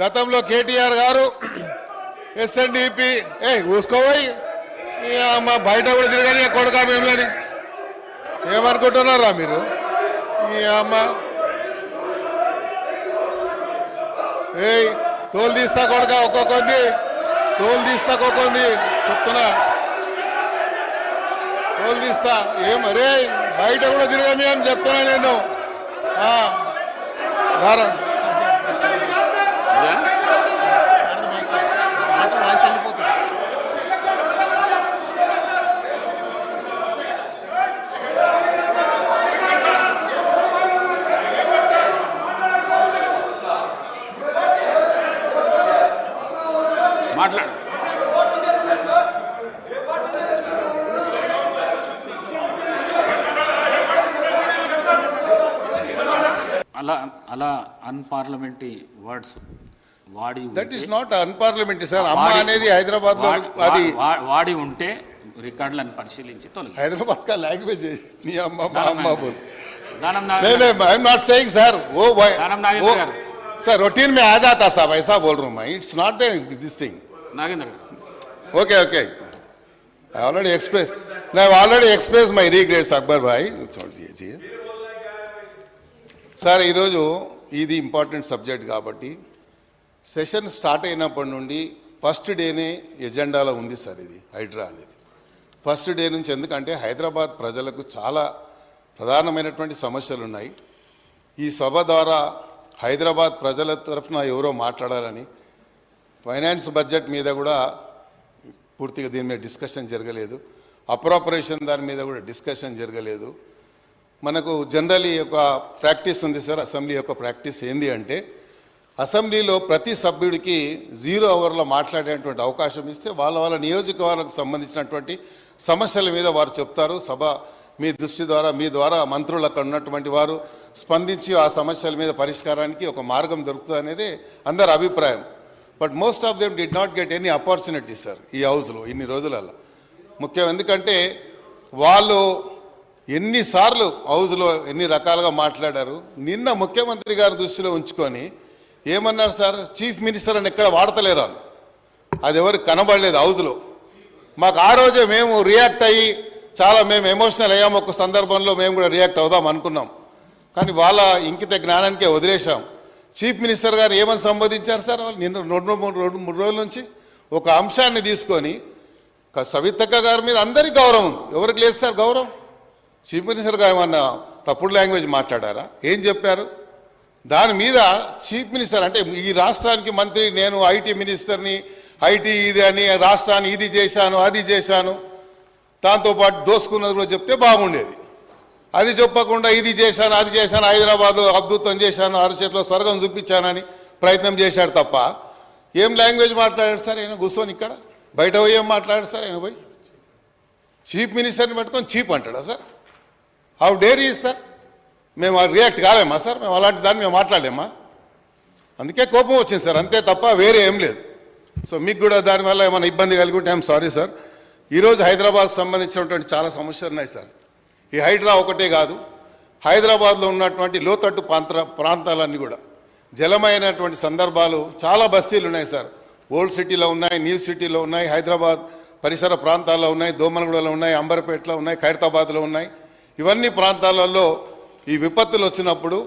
గతంలో కేటీఆర్ గారు ఎస్ఎన్డిపి ఏ ఊసుకోపోయి మా బయట కూడా తిరగని కొడుకా మేములని. ఏమనుకుంటున్నారా మీరు? ఈ అమ్మ. ఏయ్ తోలు తీస్తా కొడుక ఒక్కొక్కంది. తోలు తీస్తా ఒక్కొక్కంది. చెప్తున్నా. తోలు తీస్తా. ఏం బయట కూడా తిరగని అని చెప్తున్నా నేను. రారా. మాట్లాడు. అలా అలా అన్పార్లమెంటరీ వర్డ్స్ వాడి that is not unparliamentary sir అమ్మ అనేది హైదరాబాద్లో అది వాడి ఉంటే రికార్డులను పరిశీలించి తొలగి హైదరాబాద్ కా లాంగ్వేజ్ నీ అమ్మ మా అమ్మ బోల్. I'm not saying sir oh sir routine మే ఆ జాతా సార్ ఐసా బోల్ room. It's not this thing जाता साहब ऐसा बोल रहा हूँ मैं it's not this thing Nagendra గారు okay okay I already express नहीं already express my regrets Akbar భాయ్ छोड़ दीजिए సార్ ఈరోజు ఇది ఇంపార్టెంట్ సబ్జెక్ట్ కాబట్టి సెషన్ స్టార్ట్ అయినప్పటి నుండి ఫస్ట్ డేనే ఎజెండాలో ఉంది సార్ ఇది హైడ్రా అనేది ఫస్ట్ డే నుంచి ఎందుకంటే హైదరాబాద్ ప్రజలకు చాలా ప్రధానమైనటువంటి సమస్యలు ఉన్నాయి ఈ సభ ద్వారా హైదరాబాద్ ప్రజల తరఫున ఎవరో మాట్లాడాలని ఫైనాన్స్ బడ్జెట్ మీద కూడా పూర్తిగా దీని మీద డిస్కషన్ జరగలేదు. అప్రాపరేషన్ దాని మీద కూడా డిస్కషన్ జరగలేదు. మనకు జనరలీ ఒక ప్రాక్టీస్ ఉంది సార్ అసెంబ్లీ యొక్క ప్రాక్టీస్ ఏంది అంటే అసెంబ్లీలో ప్రతి సభ్యుడికి జీరో అవర్లో మాట్లాడేటువంటి అవకాశం ఇస్తే వాళ్ళ వాళ్ళ నియోజకవర్గాలకు సంబంధించినటువంటి సమస్యల మీద వారు చెప్తారు. సభ మీ దృష్టి ద్వారా మీ ద్వారా మంత్రులకు ఉన్నటువంటి వారు స్పందించి ఆ సమస్యల మీద పరిష్కారానికి ఒక మార్గం దొరుకుతుంది అనేది అందరి అభిప్రాయం. But most of them did not get any opportunity sir ఈ హౌస్లో ఇన్ని రోజులలో ముఖ్యం ఎందుకంటే వాళ్ళు ఎన్నిసార్లు హౌస్లో ఎన్ని రకాలుగా మాట్లాడారు నిన్న ముఖ్యమంత్రి గారి దృష్టిలో ఉంచుకొని ఏమన్నారు సార్? చీఫ్ మినిస్టర్ అని ఎక్కడ వాడతలేరు వాళ్ళు. అది ఎవరు కనబడలేదు హౌస్లో. మాకు ఆ రోజే మేము రియాక్ట్ అయ్యి చాలా మేము ఎమోషనల్ అయ్యాము ఒక సందర్భంలో మేము కూడా రియాక్ట్ అవుదాం అనుకున్నాం. కానీ వాళ్ళ ఇంకిత జ్ఞానానికే వదిలేశాం. చీఫ్ మినిస్టర్ గారు ఏమని సంబోధించారు సార్? వాళ్ళు నిన్న రెండు మూడు రెండు మూడు రోజుల నుంచి ఒక అంశాన్ని తీసుకొని సవితక్క గారి మీద అందరికీ గౌరవం ఉంది. ఎవరికి లేదు సార్ గౌరవం? చీఫ్ మినిస్టర్ గారు ఏమన్నా తప్పుడు లాంగ్వేజ్ మాట్లాడారా? ఏం చెప్పారు? దాని మీద చీఫ్ మినిస్టర్ అంటే ఈ రాష్ట్రానికి మంత్రి నేను ఐటీ మినిస్టర్ని ఐటీ ఇది అని రాష్ట్రాన్ని ఇది చేశాను అది చేశాను దాంతోపాటు దోసుకున్నది కూడా చెప్తే బాగుండేది. అది చెప్పకుండా ఇది చేశాను అది చేశాను హైదరాబాద్ అద్భుతం చేశాను అరచేతిలో స్వర్గం చూపించానని ప్రయత్నం చేశాడు తప్ప ఏం లాంగ్వేజ్ మాట్లాడాడు సార్? ఆయన కూర్చొని ఇక్కడ? బయట పోయి ఏం మాట్లాడాడు సార్? ఆయన పోయి? చీఫ్ మినిస్టర్ని పెట్టుకొని చీప్ అంటాడా సార్? హౌ డేర్ ఈ సార్ మేము రియాక్ట్ కాలేమా సార్? మేము అలాంటి దాన్ని మేము మాట్లాడలేమా? అందుకే కోపం వచ్చింది సార్. అంతే తప్ప వేరే ఏం లేదు. సో మీకు కూడా దానివల్ల ఏమైనా ఇబ్బంది కలిగి ఉంటే ఐఎమ్ సారీ సార్ ఈరోజు హైదరాబాద్కు సంబంధించినటువంటి చాలా సమస్యలు ఉన్నాయి సార్ ఈ హైడ్రా ఒకటే కాదు హైదరాబాద్లో ఉన్నటువంటి లోతట్టు ప్రాంత ప్రాంతాలన్నీ కూడా. జలమైనటువంటి సందర్భాలు చాలా బస్తీలు ఉన్నాయి సార్. ఓల్డ్ సిటీలో ఉన్నాయి న్యూ సిటీలో ఉన్నాయి హైదరాబాద్ పరిసర ప్రాంతాల్లో ఉన్నాయి దోమలగూడలో ఉన్నాయి అంబర్పేటలో ఉన్నాయి ఖైరతాబాద్లో ఉన్నాయి. ఇవన్నీ ప్రాంతాలలో ఈ విపత్తులు వచ్చినప్పుడు